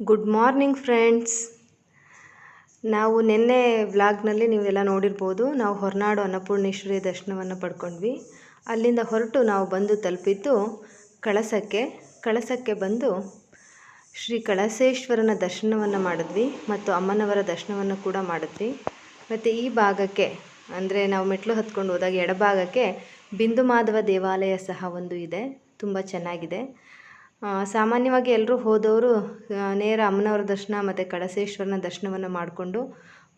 Good morning friends ನಾವು ನಿನ್ನೆ ವ್ಲಾಗ್ನಲ್ಲಿ ನೀವೆಲ್ಲ ನೋಡಿರ್ಬೋದು, ನಾವು ಹೊರನಾಡು ಅನ್ನಪೂರ್ಣೇಶ್ವರಿ ದರ್ಶನವನ್ನು ಪಡ್ಕೊಂಡ್ವಿ. ಅಲ್ಲಿಂದ ಹೊರಟು ನಾವು ಬಂದು ತಲುಪಿದ್ದು ಕಳಸಕ್ಕೆ. ಕಳಸಕ್ಕೆ ಬಂದು ಶ್ರೀ ಕಳಸೇಶ್ವರನ ದರ್ಶನವನ್ನು ಮಾಡಿದ್ವಿ ಮತ್ತು ಅಮ್ಮನವರ ದರ್ಶನವನ್ನು ಕೂಡ ಮಾಡಿದ್ವಿ. ಮತ್ತು ಈ ಭಾಗಕ್ಕೆ, ಅಂದರೆ ನಾವು ಮೆಟ್ಲು ಹತ್ಕೊಂಡು ಹೋದಾಗ ಎಡಭಾಗಕ್ಕೆ ಬಿಂದು ಮಾಧವ ದೇವಾಲಯ ಸಹ ಒಂದು ಇದೆ. ತುಂಬ ಚೆನ್ನಾಗಿದೆ. ಸಾಮಾನ್ಯವಾಗಿ ಎಲ್ಲರೂ ಹೋದವರು ನೇರ ಅಮ್ಮನವರ ದರ್ಶನ ಮತ್ತು ಕಳಸೇಶ್ವರನ ದರ್ಶನವನ್ನು ಮಾಡಿಕೊಂಡು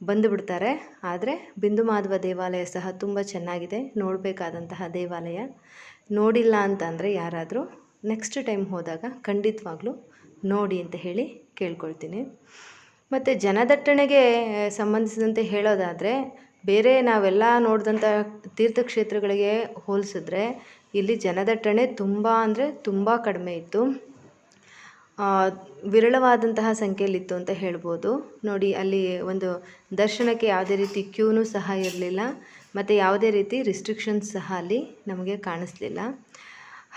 ಬಂದು ಬಿಡ್ತಾರೆ ಆದರೆ ಬಿಂದು ಮಾಧವ ದೇವಾಲಯ ಸಹ ತುಂಬ ಚೆನ್ನಾಗಿದೆ. ನೋಡಬೇಕಾದಂತಹ ದೇವಾಲಯ. ನೋಡಿಲ್ಲ ಅಂತಂದರೆ ಯಾರಾದರೂ ನೆಕ್ಸ್ಟ್ ಟೈಮ್ ಹೋದಾಗ ಖಂಡಿತವಾಗ್ಲೂ ನೋಡಿ ಅಂತ ಹೇಳಿ ಕೇಳ್ಕೊಳ್ತೀನಿ. ಮತ್ತು ಜನದಟ್ಟಣೆಗೆ ಸಂಬಂಧಿಸಿದಂತೆ ಹೇಳೋದಾದರೆ, ಬೇರೆ ನಾವೆಲ್ಲ ನೋಡಿದಂಥ ತೀರ್ಥಕ್ಷೇತ್ರಗಳಿಗೆ ಹೋಲಿಸಿದ್ರೆ ಇಲ್ಲಿ ಜನದಟ್ಟಣೆ ತುಂಬ ಅಂದರೆ ತುಂಬ ಕಡಿಮೆ ಇತ್ತು. ವಿರಳವಾದಂತಹ ಸಂಖ್ಯೆಯಲ್ಲಿತ್ತು ಅಂತ ಹೇಳ್ಬೋದು. ನೋಡಿ, ಅಲ್ಲಿ ಒಂದು ದರ್ಶನಕ್ಕೆ ಯಾವುದೇ ರೀತಿ ಕ್ಯೂನೂ ಸಹ ಇರಲಿಲ್ಲ. ಮತ್ತು ಯಾವುದೇ ರೀತಿ ರಿಸ್ಟ್ರಿಕ್ಷನ್ಸ್ ಸಹ ಅಲ್ಲಿ ನಮಗೆ ಕಾಣಿಸ್ಲಿಲ್ಲ.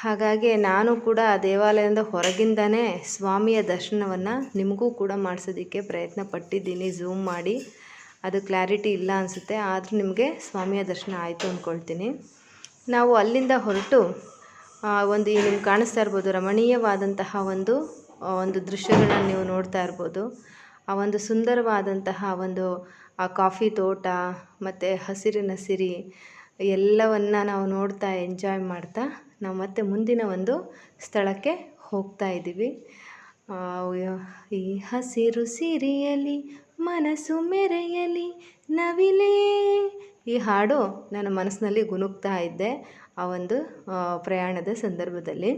ಹಾಗಾಗಿ ನಾನು ಕೂಡ ಆ ದೇವಾಲಯದಿಂದ ಹೊರಗಿಂದನೇ ಸ್ವಾಮಿಯ ದರ್ಶನವನ್ನು ನಿಮಗೂ ಕೂಡ ಮಾಡಿಸೋದಕ್ಕೆ ಪ್ರಯತ್ನ ಪಟ್ಟಿದ್ದೀನಿ. ಝೂಮ್ ಮಾಡಿ. ಅದು ಕ್ಲಾರಿಟಿ ಇಲ್ಲ ಅನಿಸುತ್ತೆ. ಆದರೂ ನಿಮಗೆ ಸ್ವಾಮಿಯ ದರ್ಶನ ಆಯಿತು ಅಂದ್ಕೊಳ್ತೀನಿ. ನಾವು ಅಲ್ಲಿಂದ ಹೊರಟು ಒಂದು ಈ ನಿಮ್ಗೆ ಕಾಣಿಸ್ತಾ ಇರ್ಬೋದು, ರಮಣೀಯವಾದಂತಹ ಒಂದು ಒಂದು ದೃಶ್ಯಗಳನ್ನ ನೀವು ನೋಡ್ತಾ ಇರ್ಬೋದು. ಆ ಒಂದು ಸುಂದರವಾದಂತಹ ಒಂದು, ಆ ಕಾಫಿ ತೋಟ, ಮತ್ತು ಹಸಿರಿನ ಸಿರಿ, ಎಲ್ಲವನ್ನು ನಾವು ನೋಡ್ತಾ ಎಂಜಾಯ್ ಮಾಡ್ತಾ, ನಾವು ಮತ್ತೆ ಮುಂದಿನ ಒಂದು ಸ್ಥಳಕ್ಕೆ ಹೋಗ್ತಾ ಇದ್ದೀವಿ. ಈ ಹಸಿರು ಸಿರಿಯಲಿ, ಮನಸ್ಸು ಮೆರೆಯಲಿ, ನವಿಲೇ ಈ ಹಾಡು ನನ್ನ ಮನಸ್ಸಿನಲ್ಲಿ ಗುನುಗ್ತಾ ಇದ್ದೆ ಆ ಒಂದು ಪ್ರಯಾಣದ ಸಂದರ್ಭದಲ್ಲಿ.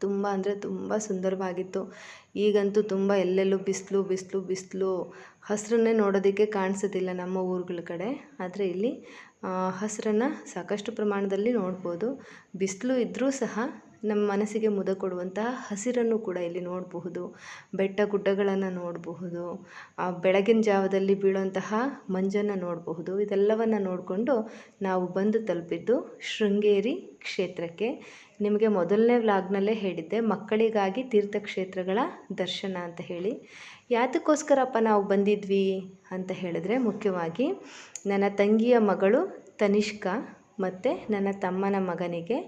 ತುಂಬ ಅಂದರೆ ತುಂಬ ಸುಂದರವಾಗಿತ್ತು. ಈಗಂತೂ ತುಂಬ ಎಲ್ಲೆಲ್ಲೂ ಬಿಸಿಲು ಬಿಸಿಲು ಬಿಸಿಲು. ಹಸಿರನ್ನೇ ನೋಡೋದಕ್ಕೆ ಕಾಣಿಸೋದಿಲ್ಲ ನಮ್ಮ ಊರುಗಳ ಕಡೆ. ಆದರೆ ಇಲ್ಲಿ ಹಸಿರನ್ನು ಸಾಕಷ್ಟು ಪ್ರಮಾಣದಲ್ಲಿ ನೋಡ್ಬೋದು. ಬಿಸಿಲು ಇದ್ದರೂ ಸಹ ನಮ್ಮ ಮನಸ್ಸಿಗೆ ಮುದ ಕೊಡುವಂತಹ ಹಸಿರನ್ನು ಕೂಡ ಇಲ್ಲಿ ನೋಡಬಹುದು, ಬೆಟ್ಟ ಗುಡ್ಡಗಳನ್ನು ನೋಡಬಹುದು ಬೆಳಗಿನ ಜಾವದಲ್ಲಿ ಬೀಳುವಂತಹ ಮಂಜನ್ನು ನೋಡಬಹುದು. ಇದೆಲ್ಲವನ್ನು ನೋಡಿಕೊಂಡು ನಾವು ಬಂದು ತಲುಪಿದ್ದು ಶೃಂಗೇರಿ ಕ್ಷೇತ್ರಕ್ಕೆ. ನಿಮಗೆ ಮೊದಲನೇ ವ್ಲಾಗ್ನಲ್ಲೇ ಹೇಳಿದ್ದೆ, ಮಕ್ಕಳಿಗಾಗಿ ತೀರ್ಥಕ್ಷೇತ್ರಗಳ ದರ್ಶನ ಅಂತ ಹೇಳಿ. ಯಾತಕ್ಕೋಸ್ಕರಪ್ಪ ನಾವು ಬಂದಿದ್ವಿ ಅಂತ ಹೇಳಿದ್ರೆ ಮುಖ್ಯವಾಗಿ ನನ್ನ ತಂಗಿಯ ಮಗಳು ತನಿಷ್ಕ ಮತ್ತು ನನ್ನ ತಮ್ಮನ ಮಗನಿಗೆ.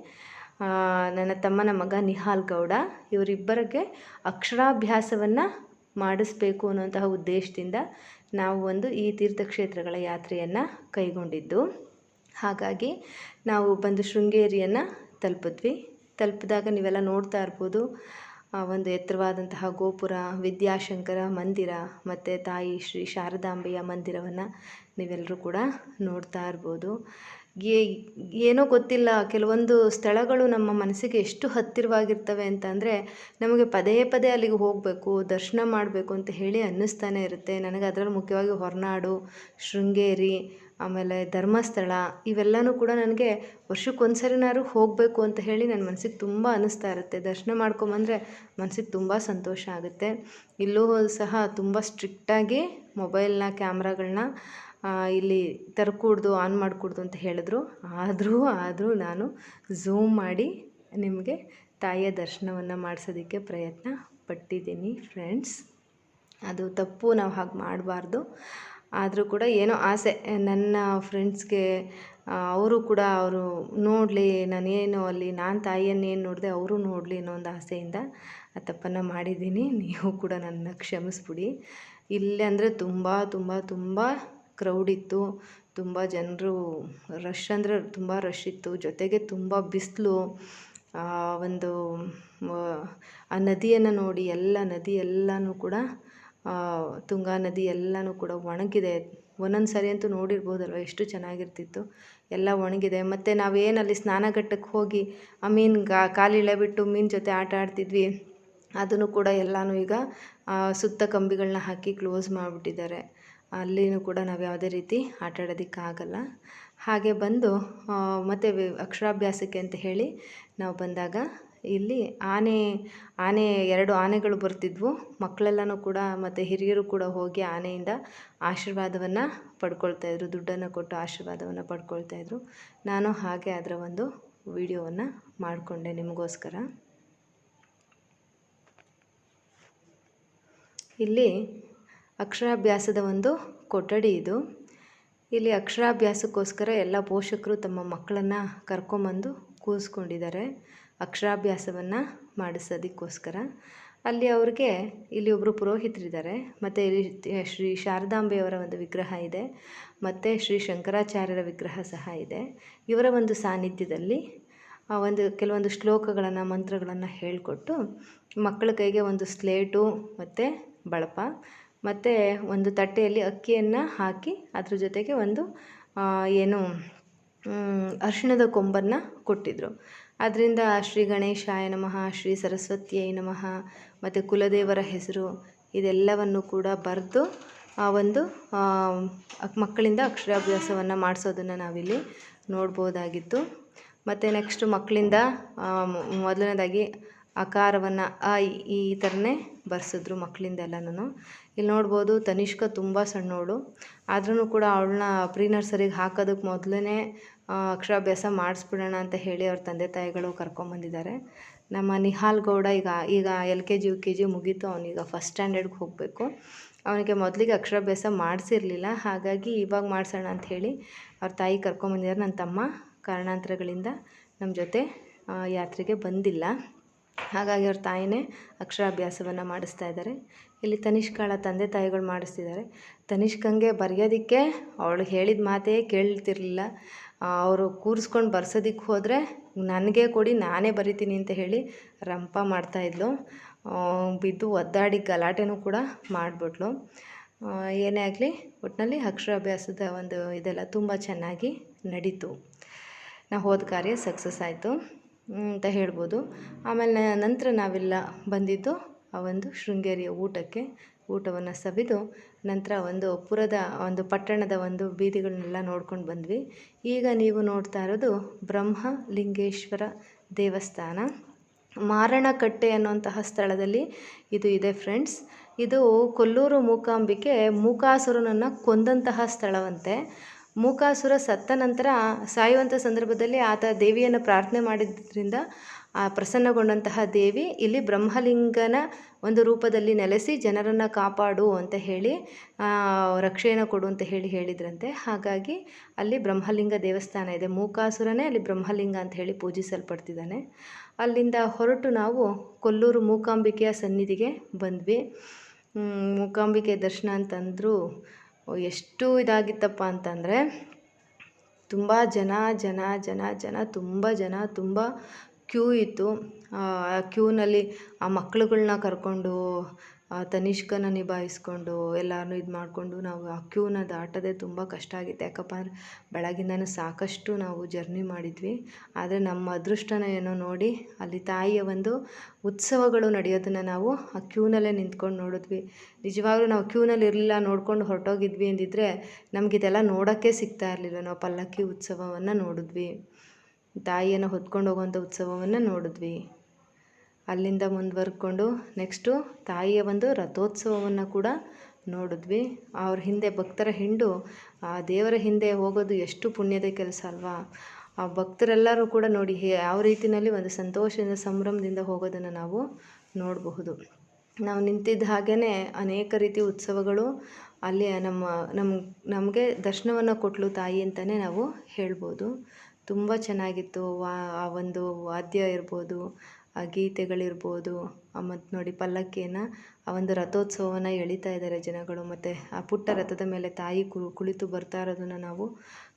ನನ್ನ ತಮ್ಮನ ಮಗ ನಿಹಾಲ್ ಗೌಡ, ಇವರಿಬ್ಬರಿಗೆ ಅಕ್ಷರಾಭ್ಯಾಸವನ್ನು ಮಾಡಿಸ್ಬೇಕು ಅನ್ನುವಂತಹ ಉದ್ದೇಶದಿಂದ ನಾವು ಒಂದು ಈ ತೀರ್ಥಕ್ಷೇತ್ರಗಳ ಯಾತ್ರೆಯನ್ನು ಕೈಗೊಂಡಿದ್ದು. ಹಾಗಾಗಿ ನಾವು ಬಂದು ಶೃಂಗೇರಿಯನ್ನು ತಲುಪಿದ್ವಿ. ತಲುಪಿದಾಗ ನೀವೆಲ್ಲ ನೋಡ್ತಾ ಇರ್ಬೋದು ಒಂದು ಎತ್ತರವಾದಂತಹ ಗೋಪುರ, ವಿದ್ಯಾಶಂಕರ ಮಂದಿರ ಮತ್ತು ತಾಯಿ ಶ್ರೀ ಶಾರದಾಂಬೆಯ ಮಂದಿರವನ್ನು ನೀವೆಲ್ಲರೂ ಕೂಡ ನೋಡ್ತಾ ಇರ್ಬೋದು. ಏನೋ ಗೊತ್ತಿಲ್ಲ. ಕೆಲವೊಂದು ಸ್ಥಳಗಳು ನಮ್ಮ ಮನಸ್ಸಿಗೆ ಎಷ್ಟು ಹತ್ತಿರವಾಗಿರ್ತವೆ ಅಂತಂದರೆ ನಮಗೆ ಪದೇ ಪದೇ ಅಲ್ಲಿಗೆ ಹೋಗಬೇಕು, ದರ್ಶನ ಮಾಡಬೇಕು ಅಂತ ಹೇಳಿ ಅನ್ನಿಸ್ತಾನೆ ಇರುತ್ತೆ. ನನಗೆ ಅದರಲ್ಲಿ ಮುಖ್ಯವಾಗಿ ಹೊರನಾಡು, ಶೃಂಗೇರಿ, ಆಮೇಲೆ ಧರ್ಮಸ್ಥಳ ಇವೆಲ್ಲನೂ ಕೂಡ ನನಗೆ ವರ್ಷಕ್ಕೊಂದ್ಸರಿನಾದ್ರೂ ಹೋಗಬೇಕು ಅಂತ ಹೇಳಿ ನನ್ನ ಮನಸ್ಸಿಗೆ ತುಂಬ ಅನ್ನಿಸ್ತಾ ಇರುತ್ತೆ. ದರ್ಶನ ಮಾಡ್ಕೊಂಬಂದರೆ ಮನಸ್ಸಿಗೆ ತುಂಬ ಸಂತೋಷ ಆಗುತ್ತೆ. ಇಲ್ಲೂ ಸಹ ತುಂಬ ಸ್ಟ್ರಿಕ್ಟಾಗಿ ಮೊಬೈಲ್ನ ಕ್ಯಾಮ್ರಾಗಳನ್ನ ಇಲ್ಲಿ ತರಕೂಡ್ದು ಆನ್ ಮಾಡಿಕೂಡ್ದು ಅಂತ ಹೇಳಿದ್ರು. ಆದರೂ ಆದರೂ ನಾನು ಝೂಮ್ ಮಾಡಿ ನಿಮಗೆ ತಾಯಿಯ ದರ್ಶನವನ್ನು ಮಾಡಿಸೋದಕ್ಕೆ ಪ್ರಯತ್ನ ಪಟ್ಟಿದ್ದೀನಿ ಫ್ರೆಂಡ್ಸ್ ಅದು ತಪ್ಪು, ನಾವು ಹಾಗೆ ಮಾಡಬಾರ್ದು. ಆದರೂ ಕೂಡ ಏನೋ ಆಸೆ, ನನ್ನ ಫ್ರೆಂಡ್ಸ್ಗೆ ಅವರು ಕೂಡ ಅವರು ನೋಡಲಿ, ನಾನೇನು ಅಲ್ಲಿ, ನಾನು ತಾಯಿಯನ್ನೇನು ನೋಡಿದೆ ಅವರು ನೋಡಲಿ ಅನ್ನೋ ಒಂದು ಆಸೆಯಿಂದ ಆ ತಪ್ಪನ್ನು ಮಾಡಿದ್ದೀನಿ. ನೀವು ಕೂಡ ನನ್ನ ಕ್ಷಮಿಸ್ಬಿಡಿ. ಇಲ್ಲಿ ಅಂದರೆ ತುಂಬ ತುಂಬ ತುಂಬ ಕ್ರೌಡ್ ಇತ್ತು. ತುಂಬ ಜನರು ರಶ್ ಅಂದರೆ ತುಂಬ ರಶ್ ಇತ್ತು. ಜೊತೆಗೆ ತುಂಬ ಬಿಸಿಲು ಒಂದು ಆ ನದಿಯನ್ನು ನೋಡಿ ಎಲ್ಲ ನದಿ ಎಲ್ಲನೂ ಕೂಡ ತುಂಗಾ ನದಿ ಎಲ್ಲನೂ ಕೂಡ ಒಣಗಿದೆ. ಒಂದೊಂದು ಸರಿ ಅಂತೂ ನೋಡಿರ್ಬೋದಲ್ವ ಎಷ್ಟು ಚೆನ್ನಾಗಿರ್ತಿತ್ತು. ಎಲ್ಲ ಒಣಗಿದೆ. ಮತ್ತು ನಾವೇನಲ್ಲಿ ಸ್ನಾನಘಟ್ಟಕ್ಕೆ ಹೋಗಿ, ಆ ಮೀನು ಗಾ, ಕಾಲಿಳೆ ಬಿಟ್ಟು ಮೀನು ಜೊತೆ ಆಟ ಆಡ್ತಿದ್ವಿ. ಅದನ್ನು ಕೂಡ ಎಲ್ಲನೂ ಈಗ ಸುತ್ತ ಕಂಬಿಗಳನ್ನ ಹಾಕಿ ಕ್ಲೋಸ್ ಮಾಡಿಬಿಟ್ಟಿದ್ದಾರೆ. ಅಲ್ಲಿನೂ ಕೂಡ ನಾವು ಯಾವುದೇ ರೀತಿ ಆಟ ಆಡೋದಕ್ಕಾಗಲ್ಲ ಹಾಗೆ ಬಂದು ಮತ್ತೆ ಅಕ್ಷರಾಭ್ಯಾಸಕ್ಕೆ ಅಂತ ಹೇಳಿ ನಾವು ಬಂದಾಗ ಇಲ್ಲಿ ಆನೆ ಆನೆ, ಎರಡು ಆನೆಗಳು ಬರ್ತಿದ್ವು. ಮಕ್ಕಳೆಲ್ಲನೂ ಕೂಡ ಮತ್ತು ಹಿರಿಯರು ಕೂಡ ಹೋಗಿ ಆನೆಯಿಂದ ಆಶೀರ್ವಾದವನ್ನು ಪಡ್ಕೊಳ್ತಾಯಿದ್ರು ದುಡ್ಡನ್ನು ಕೊಟ್ಟು ಆಶೀರ್ವಾದವನ್ನು ಪಡ್ಕೊಳ್ತಾ ಇದ್ರು. ನಾನು ಹಾಗೆ ಅದರ ಒಂದು ವಿಡಿಯೋವನ್ನು ಮಾಡಿಕೊಂಡೆ ನಿಮಗೋಸ್ಕರ. ಇಲ್ಲಿ ಅಕ್ಷರಾಭ್ಯಾಸದ ಒಂದು ಕೊಠಡಿ ಇದು. ಇಲ್ಲಿ ಅಕ್ಷರಾಭ್ಯಾಸಕ್ಕೋಸ್ಕರ ಎಲ್ಲ ಪೋಷಕರು ತಮ್ಮ ಮಕ್ಕಳನ್ನು ಕರ್ಕೊಂಬಂದು ಕೂರಿಸ್ಕೊಂಡಿದ್ದಾರೆ. ಅಕ್ಷರಾಭ್ಯಾಸವನ್ನು ಮಾಡಿಸೋದಕ್ಕೋಸ್ಕರ. ಅಲ್ಲಿ ಅವ್ರಿಗೆ ಇಲ್ಲಿ ಒಬ್ಬರು ಪುರೋಹಿತರಿದ್ದಾರೆ. ಮತ್ತು ಇಲ್ಲಿ ಶ್ರೀ ಶಾರದಾಂಬೆಯವರ ಒಂದು ವಿಗ್ರಹ ಇದೆ. ಮತ್ತು ಶ್ರೀ ಶಂಕರಾಚಾರ್ಯರ ವಿಗ್ರಹ ಸಹ ಇದೆ. ಇವರ ಒಂದು ಸಾನ್ನಿಧ್ಯದಲ್ಲಿ ಒಂದು ಕೆಲವೊಂದು ಶ್ಲೋಕಗಳನ್ನು, ಮಂತ್ರಗಳನ್ನು ಹೇಳಿಕೊಟ್ಟು ಮಕ್ಕಳ ಕೈಗೆ ಒಂದು ಸ್ಲೇಟು ಮತ್ತು ಬಳಪ ಮತ್ತು ಒಂದು ತಟ್ಟೆಯಲ್ಲಿ ಅಕ್ಕಿಯನ್ನು ಹಾಕಿ ಅದ್ರ ಜೊತೆಗೆ ಒಂದು ಏನು ಅರಿಶಿಣದ ಕೊಂಬನ್ನು ಕೊಟ್ಟಿದ್ದರು ಅದರಿಂದ ಶ್ರೀ ಗಣೇಶಾಯ ನಮಃ, ಶ್ರೀ ಸರಸ್ವತಿಯೈ ನಮಃ, ಮತ್ತು ಕುಲದೇವರ ಹೆಸರು ಇದೆಲ್ಲವನ್ನು ಕೂಡ ಬರೆದು ಆ ಒಂದು ಮಕ್ಕಳಿಂದ ಅಕ್ಷರಾಭ್ಯಾಸವನ್ನು ಮಾಡಿಸೋದನ್ನು ನಾವಿಲ್ಲಿ ನೋಡ್ಬೋದಾಗಿತ್ತು. ಮತ್ತು ನೆಕ್ಸ್ಟ್ ಮಕ್ಕಳಿಂದ ಮೊದಲನೇದಾಗಿ ಆಕಾರವನ್ನು ಆ ಈ ಥರನೇ ಬರ್ಸಿದ್ರು ಮಕ್ಕಳಿಂದೆಲ್ಲನೂ ಇಲ್ಲಿ ನೋಡ್ಬೋದು ತನಿಷ್ಕ ತುಂಬ ಸಣ್ಣವಳು ಆದ್ರೂ ಕೂಡ ಅವಳನ್ನ ಪ್ರೀ ನರ್ಸರಿಗೆ ಹಾಕೋದಕ್ಕೆ ಮೊದಲೇ ಅಕ್ಷರಾಭ್ಯಾಸ ಮಾಡಿಸ್ಬಿಡೋಣ ಅಂತ ಹೇಳಿ ಅವ್ರ ತಂದೆ ತಾಯಿಗಳು ಕರ್ಕೊಂಬಂದಿದ್ದಾರೆ. ನಮ್ಮ ನಿಹಾಲ್ ಗೌಡ ಈಗ ಈಗ L K G, U K G ಮುಗೀತು. ಅವನೀಗ ಫಸ್ಟ್ ಸ್ಟ್ಯಾಂಡರ್ಡ್ಗೆ ಹೋಗಬೇಕು. ಅವನಿಗೆ ಮೊದಲಿಗೆ ಅಕ್ಷರಾಭ್ಯಾಸ ಮಾಡಿಸಿರಲಿಲ್ಲ. ಹಾಗಾಗಿ ಇವಾಗ ಮಾಡಿಸೋಣ ಹೇಳಿ ಅವ್ರ ತಾಯಿ ಕರ್ಕೊಂಬಂದಿದ್ದಾರೆ. ನನ್ನ ತಮ್ಮ ಕಾರಣಾಂತರಗಳಿಂದ ನಮ್ಮ ಜೊತೆ ಯಾತ್ರೆಗೆ ಬಂದಿಲ್ಲ. ಹಾಗಾಗಿ ಅವ್ರ ತಾಯಿನೇ ಅಕ್ಷರಾಭ್ಯಾಸವನ್ನು ಮಾಡಿಸ್ತಾ ಇದ್ದಾರೆ. ಇಲ್ಲಿ ತನಿಷ್ಕಾಳ ತಂದೆ ತಾಯಿಗಳು ಮಾಡಿಸ್ತಿದ್ದಾರೆ. ತನಿಷ್ಕಂಗೆ ಬರೆಯೋದಕ್ಕೆ ಅವಳು ಹೇಳಿದ ಮಾತೇ ಕೇಳ್ತಿರ್ಲಿಲ್ಲ. ಅವರು ಕೂರಿಸ್ಕೊಂಡು ಬರ್ಸೋದಕ್ಕೆ ಹೋದರೆ ನನಗೆ ಕೊಡಿ, ನಾನೇ ಬರಿತೀನಿ ಅಂತ ಹೇಳಿ ರಂಪ ಮಾಡ್ತಾಯಿದ್ಲು ಬಿದ್ದು ಒದ್ದಾಡಿ ಗಲಾಟೆನೂ ಕೂಡ ಮಾಡಿಬಿಟ್ಲು. ಏನೇ ಆಗಲಿ ಒಟ್ಟಿನಲ್ಲಿ ಅಕ್ಷರಾಭ್ಯಾಸದ ಒಂದು ಇದೆಲ್ಲ ತುಂಬ ಚೆನ್ನಾಗಿ ನಡೀತು. ನಾ ಹೋದ ಕಾರ್ಯ ಸಕ್ಸಸ್ ಆಯಿತು. ಅಂತ ಹೇಳ್ಬೋದು. ಆಮೇಲೆ ನಂತರ ನಾವೆಲ್ಲ ಬಂದಿದ್ದು ಆ ಒಂದು ಶೃಂಗೇರಿಯ ಊಟಕ್ಕೆ. ಊಟವನ್ನು ಸವಿದು ನಂತರ ಒಂದು ಪುರದ ಒಂದು ಪಟ್ಟಣದ ಒಂದು ಬೀದಿಗಳನ್ನೆಲ್ಲ ನೋಡ್ಕೊಂಡು ಬಂದ್ವಿ. ಈಗ ನೀವು ನೋಡ್ತಾ ಇರೋದು ಬ್ರಹ್ಮಲಿಂಗೇಶ್ವರ ದೇವಸ್ಥಾನ. ಮಾರಣಕಟ್ಟೆ ಅನ್ನುವಂತಹ ಸ್ಥಳದಲ್ಲಿ ಇದು ಇದೆ ಫ್ರೆಂಡ್ಸ್. ಇದು ಕೊಲ್ಲೂರು ಮೂಕಾಂಬಿಕೆ ಮೂಕಾಸುರನನ್ನು ಕೊಂದಂತಹ ಸ್ಥಳವಂತೆ. ಮೂಕಾಸುರ ಸತ್ತ ನಂತರ ಸಾಯುವಂಥ ಸಂದರ್ಭದಲ್ಲಿ ಆತ ದೇವಿಯನ್ನು ಪ್ರಾರ್ಥನೆ ಮಾಡಿದ್ದರಿಂದ, ಆ ಪ್ರಸನ್ನಗೊಂಡಂತಹ ದೇವಿ ಇಲ್ಲಿ ಬ್ರಹ್ಮಲಿಂಗನ ಒಂದು ರೂಪದಲ್ಲಿ ನೆಲೆಸಿ ಜನರನ್ನು ಕಾಪಾಡು ಅಂತ ಹೇಳಿ ರಕ್ಷೆಯನ್ನು ಕೊಡು ಅಂತ ಹೇಳಿ ಹೇಳಿದ್ರಂತೆ. ಹಾಗಾಗಿ ಅಲ್ಲಿ ಬ್ರಹ್ಮಲಿಂಗ ದೇವಸ್ಥಾನ ಇದೆ. ಮೂಕಾಸುರನೇ ಅಲ್ಲಿ ಬ್ರಹ್ಮಲಿಂಗ ಅಂತ ಹೇಳಿ ಪೂಜಿಸಲ್ಪಡ್ತಿದ್ದಾನೆ. ಅಲ್ಲಿಂದ ಹೊರಟು ನಾವು ಕೊಲ್ಲೂರು ಮೂಕಾಂಬಿಕೆಯ ಸನ್ನಿಧಿಗೆ ಬಂದ್ವಿ. ಮೂಕಾಂಬಿಕೆ ದರ್ಶನ ಅಂತಂದರೂ ಎಷ್ಟು ಇದಾಗಿತ್ತಪ್ಪ ಅಂತಂದರೆ ತುಂಬ ಜನ ಜನ ಜನ ಜನ, ತುಂಬ ಜನ, ತುಂಬ ಕ್ಯೂ ಇತ್ತು. ಆ ಕ್ಯೂನಲ್ಲಿ ಆ ಮಕ್ಳುಗಳ್ನ ಕರ್ಕೊಂಡು ತನಿಷ್ಕನ ನಿಭಾಯಿಸ್ಕೊಂಡು ಎಲ್ಲಾನು ಇದು ಮಾಡಿಕೊಂಡು ನಾವು ಆ ಕ್ಯೂನ ದಾಟೋದೇ ತುಂಬ ಕಷ್ಟ ಆಗಿತ್ತು. ಯಾಕಪ್ಪ ಅಂದರೆ, ಬೆಳಗಿಂದನೂ ಸಾಕಷ್ಟು ನಾವು ಜರ್ನಿ ಮಾಡಿದ್ವಿ. ಆದರೆ ನಮ್ಮ ಅದೃಷ್ಟನ ಏನೋ ನೋಡಿ, ಅಲ್ಲಿ ತಾಯಿಯ ಒಂದು ಉತ್ಸವಗಳು ನಡೆಯೋದನ್ನು ನಾವು ಆ ಕ್ಯೂನಲ್ಲೇ ನಿಂತ್ಕೊಂಡು ನೋಡಿದ್ವಿ. ನಿಜವಾಗ್ಲೂ ನಾವು ಕ್ಯೂನಲ್ಲಿ ಇರಲಿಲ್ಲ, ನೋಡ್ಕೊಂಡು ಹೊರಟೋಗಿದ್ವಿ ಅಂದಿದ್ರೆ ನಮಗಿದೆಲ್ಲ ನೋಡೋಕ್ಕೆ ಸಿಗ್ತಾ ಇರಲಿಲ್ಲ. ನಾವು ಪಲ್ಲಕ್ಕಿ ಉತ್ಸವವನ್ನು ನೋಡಿದ್ವಿ. ತಾಯಿಯನ್ನು ಹೊತ್ಕೊಂಡು ಹೋಗುವಂಥ ಉತ್ಸವವನ್ನು ನೋಡಿದ್ವಿ. ಅಲ್ಲಿಂದ ಮುಂದುವರ್ಕೊಂಡು ನೆಕ್ಸ್ಟು ತಾಯಿಯ ಒಂದು ರಥೋತ್ಸವವನ್ನು ಕೂಡ ನೋಡಿದ್ವಿ. ಅವ್ರ ಹಿಂದೆ ಭಕ್ತರ ಹಿಂಡು, ಆ ದೇವರ ಹಿಂದೆ ಹೋಗೋದು ಎಷ್ಟು ಪುಣ್ಯದ ಕೆಲಸ ಅಲ್ವಾ? ಆ ಭಕ್ತರೆಲ್ಲರೂ ಕೂಡ ನೋಡಿ ಯಾವ ರೀತಿಯಲ್ಲಿ ಒಂದು ಸಂತೋಷದಿಂದ, ಸಂಭ್ರಮದಿಂದ ಹೋಗೋದನ್ನು ನಾವು ನೋಡಬಹುದು. ನಾವು ನಿಂತಿದ್ದ ಹಾಗೇ ಅನೇಕ ರೀತಿ ಉತ್ಸವಗಳು ಅಲ್ಲಿ ನಮ್ಮ ನಮ್ಮ ನಮಗೆ ದರ್ಶನವನ್ನು ಕೊಟ್ಟಲು ತಾಯಿ ಅಂತಲೇ ನಾವು ಹೇಳ್ಬೋದು. ತುಂಬ ಚೆನ್ನಾಗಿತ್ತು. ವಾ, ಆ ಒಂದು ವಾದ್ಯ ಇರ್ಬೋದು ಆ ಗೀತೆಗಳಿರ್ಬೋದು ಮತ್ತು ನೋಡಿ ಪಲ್ಲಕ್ಕಿಯನ್ನು, ಆ ಒಂದು ರಥೋತ್ಸವವನ್ನು ಎಳಿತಾ ಇದ್ದಾರೆ ಜನಗಳು. ಮತ್ತು ಆ ಪುಟ್ಟ ರಥದ ಮೇಲೆ ತಾಯಿ ಕುಳಿತು ಬರ್ತಾ ಇರೋದನ್ನು ನಾವು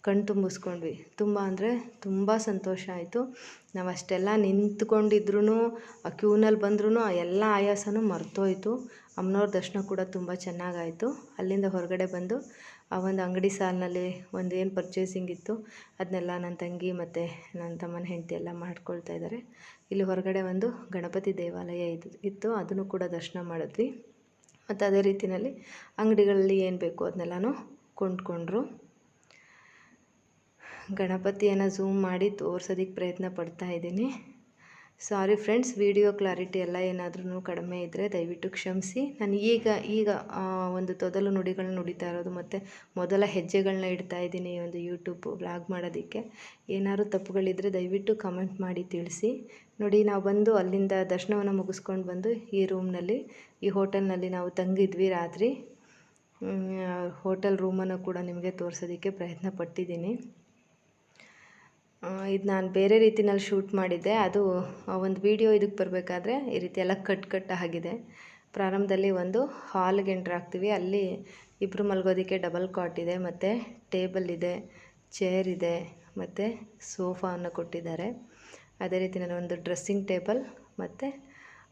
ಕಣ್ತುಂಬಿಸ್ಕೊಂಡ್ವಿ. ತುಂಬ ಅಂದರೆ ತುಂಬ ಸಂತೋಷ ಆಯಿತು. ನಾವು ಅಷ್ಟೆಲ್ಲ ನಿಂತ್ಕೊಂಡಿದ್ರೂ ಆ ಕ್ಯೂನಲ್ಲಿ ಬಂದ್ರೂ ಆ ಎಲ್ಲ ಆಯಾಸನೂ ಮರ್ತೋಯ್ತು. ಅಮ್ಮನವ್ರ ದರ್ಶನ ಕೂಡ ತುಂಬ ಚೆನ್ನಾಗಾಯಿತು. ಅಲ್ಲಿಂದ ಹೊರಗಡೆ ಬಂದು ಆ ಒಂದು ಅಂಗಡಿ ಸಾಲಿನಲ್ಲಿ ಒಂದು ಏನು ಪರ್ಚೇಸಿಂಗ್ ಇತ್ತು ಅದನ್ನೆಲ್ಲ ನನ್ನ ತಂಗಿ ಮತ್ತು ನನ್ನ ತಮ್ಮನ ಹೆಂಡತಿ ಎಲ್ಲ ಮಾಡ್ಕೊಳ್ತಾ ಇದ್ದಾರೆ ಇಲ್ಲಿ ಹೊರಗಡೆ ಒಂದು ಗಣಪತಿ ದೇವಾಲಯ ಇದು, ಇತ್ತು. ಅದನ್ನು ಕೂಡ ದರ್ಶನ ಮಾಡಿದ್ವಿ. ಮತ್ತು ಅದೇ ರೀತಿಯಲ್ಲಿ ಅಂಗಡಿಗಳಲ್ಲಿ ಏನು ಬೇಕು ಅದನ್ನೆಲ್ಲನೂ ಕೊಂಡ್ಕೊಂಡ್ರು. ಗಣಪತಿಯನ್ನು ಝೂಮ್ ಮಾಡಿ ತೋರ್ಸೋದಕ್ಕೆ ಪ್ರಯತ್ನ ಪಡ್ತಾ ಇದ್ದೀನಿ. ಸಾರಿ ಫ್ರೆಂಡ್ಸ್ ವಿಡಿಯೋ ಕ್ಲಾರಿಟಿ ಎಲ್ಲ ಏನಾದ್ರೂ ಕಡಿಮೆ ಇದ್ದರೆ ದಯವಿಟ್ಟು ಕ್ಷಮಿಸಿ. ನಾನು ಈಗ ಈಗ ಒಂದು ತೊದಲು ನುಡಿಗಳನ್ನ ನುಡಿತಾ ಇರೋದು ಮತ್ತು ಮೊದಲ ಹೆಜ್ಜೆಗಳನ್ನ ಇಡ್ತಾ ಇದ್ದೀನಿ ಒಂದು ಯೂಟ್ಯೂಬ್ ಬ್ಲಾಗ್ ಮಾಡೋದಕ್ಕೆ. ಏನಾದ್ರು ತಪ್ಪುಗಳಿದ್ದರೆ ದಯವಿಟ್ಟು ಕಮೆಂಟ್ ಮಾಡಿ ತಿಳಿಸಿ. ನೋಡಿ, ನಾವು ಬಂದು ಅಲ್ಲಿಂದ ದರ್ಶನವನ್ನು ಮುಗಿಸ್ಕೊಂಡು ಬಂದು ಈ ರೂಮ್ನಲ್ಲಿ ಈ ಹೋಟೆಲ್ನಲ್ಲಿ ನಾವು ತಂಗಿದ್ವಿ ರಾತ್ರಿ. ಹೋಟೆಲ್ ರೂಮನ್ನು ಕೂಡ ನಿಮಗೆ ತೋರಿಸೋದಕ್ಕೆ ಪ್ರಯತ್ನ ಪಟ್ಟಿದ್ದೀನಿ. ಇದು ನಾನು ಬೇರೆ ರೀತಿನಲ್ಲಿ ಶೂಟ್ ಮಾಡಿದ್ದೆ. ಅದು ಒಂದು ವಿಡಿಯೋ ಇದಕ್ಕೆ ಬರಬೇಕಾದ್ರೆ ಈ ರೀತಿ ಎಲ್ಲ ಕಟ್ ಕಟ್ ಆಗಿದೆ. ಪ್ರಾರಂಭದಲ್ಲಿ ಒಂದು ಹಾಲ್ಗೆ ಎಂಟ್ರ್ ಆಗ್ತೀವಿ. ಅಲ್ಲಿ ಇಬ್ಬರು ಮಲ್ಗೋದಕ್ಕೆ ಡಬಲ್ ಕಾಟ್ ಇದೆ, ಮತ್ತು ಟೇಬಲ್ ಇದೆ ಚೇರ್ ಇದೆ, ಮತ್ತು ಸೋಫಾವನ್ನು ಕೊಟ್ಟಿದ್ದಾರೆ. ಅದೇ ರೀತಿ ಒಂದು ಡ್ರೆಸ್ಸಿಂಗ್ ಟೇಬಲ್ ಮತ್ತು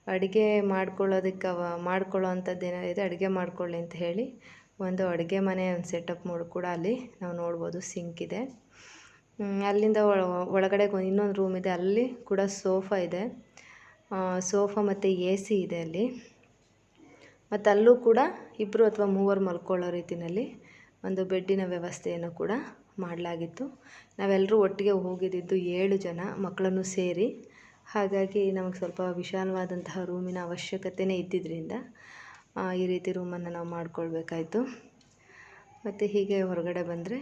ಅಡುಗೆ ಮಾಡ್ಕೊಳ್ಳೋದಕ್ಕೆ, ಮಾಡ್ಕೊಳ್ಳೋ ಅಂಥದ್ದು ಏನಾಗಿದೆ, ಅಡುಗೆ ಮಾಡ್ಕೊಳ್ಳಿ ಅಂತ ಹೇಳಿ ಒಂದು ಅಡುಗೆ ಮನೆ ಒಂದು ಸೆಟಪ್ ಮಾಡಿ ಕೂಡ ಅಲ್ಲಿ ನಾವು ನೋಡ್ಬೋದು ಸಿಂಕ್ ಇದೆ. ಅಲ್ಲಿಂದ ಒಳ- ಒಳಗಡೆ ಇನ್ನೊಂದು ರೂಮ್ ಇದೆ. ಅಲ್ಲಿ ಕೂಡ ಸೋಫಾ ಇದೆ. ಸೋಫಾ ಮತ್ತು ಎ ಸಿ ಇದೆ ಅಲ್ಲಿ. ಮತ್ತು ಅಲ್ಲೂ ಕೂಡ ಇಬ್ಬರು ಅಥವಾ ಮೂವರು ಮಲ್ಕೊಳ್ಳೋ ರೀತಿಯಲ್ಲಿ ಒಂದು ಬೆಡ್ಡಿನ ವ್ಯವಸ್ಥೆಯನ್ನು ಕೂಡ ಮಾಡಲಾಗಿತ್ತು. ನಾವೆಲ್ಲರೂ ಒಟ್ಟಿಗೆ ಹೋಗಿದ್ದಿದ್ದು ಏಳು ಜನ ಮಕ್ಕಳನ್ನು ಸೇರಿ. ಹಾಗಾಗಿ ನಮಗೆ ಸ್ವಲ್ಪ ವಿಶಾಲವಾದಂತಹ ರೂಮಿನ ಅವಶ್ಯಕತೆಯೇ ಇದ್ದಿದ್ದರಿಂದ ಈ ರೀತಿ ರೂಮನ್ನು ನಾವು ಮಾಡ್ಕೊಳ್ಬೇಕಾಯಿತು. ಮತ್ತು ಹೀಗೆ ಹೊರಗಡೆ ಬಂದರೆ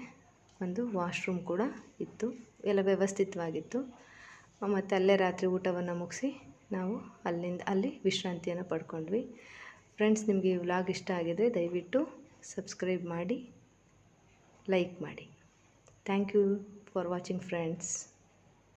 ಒಂದು ವಾಶ್ರೂಮ್ ಕೂಡ ಇತ್ತು, ಎಲ್ಲ ವ್ಯವಸ್ಥಿತವಾಗಿತ್ತು. ಮತ್ತು ಅಲ್ಲೇ ರಾತ್ರಿ ಊಟವನ್ನು ಮುಗಿಸಿ ನಾವು ಅಲ್ಲಿಂದ, ಅಲ್ಲಿ ವಿಶ್ರಾಂತಿಯನ್ನು ಪಡ್ಕೊಂಡ್ವಿ. ಫ್ರೆಂಡ್ಸ್ ನಿಮಗೆ ಈ ವ್ಲಾಗ್ ಇಷ್ಟ ಆಗಿದರೆ ದಯವಿಟ್ಟು ಸಬ್ಸ್ಕ್ರೈಬ್ ಮಾಡಿ ಲೈಕ್ ಮಾಡಿ. Thank you for watching friends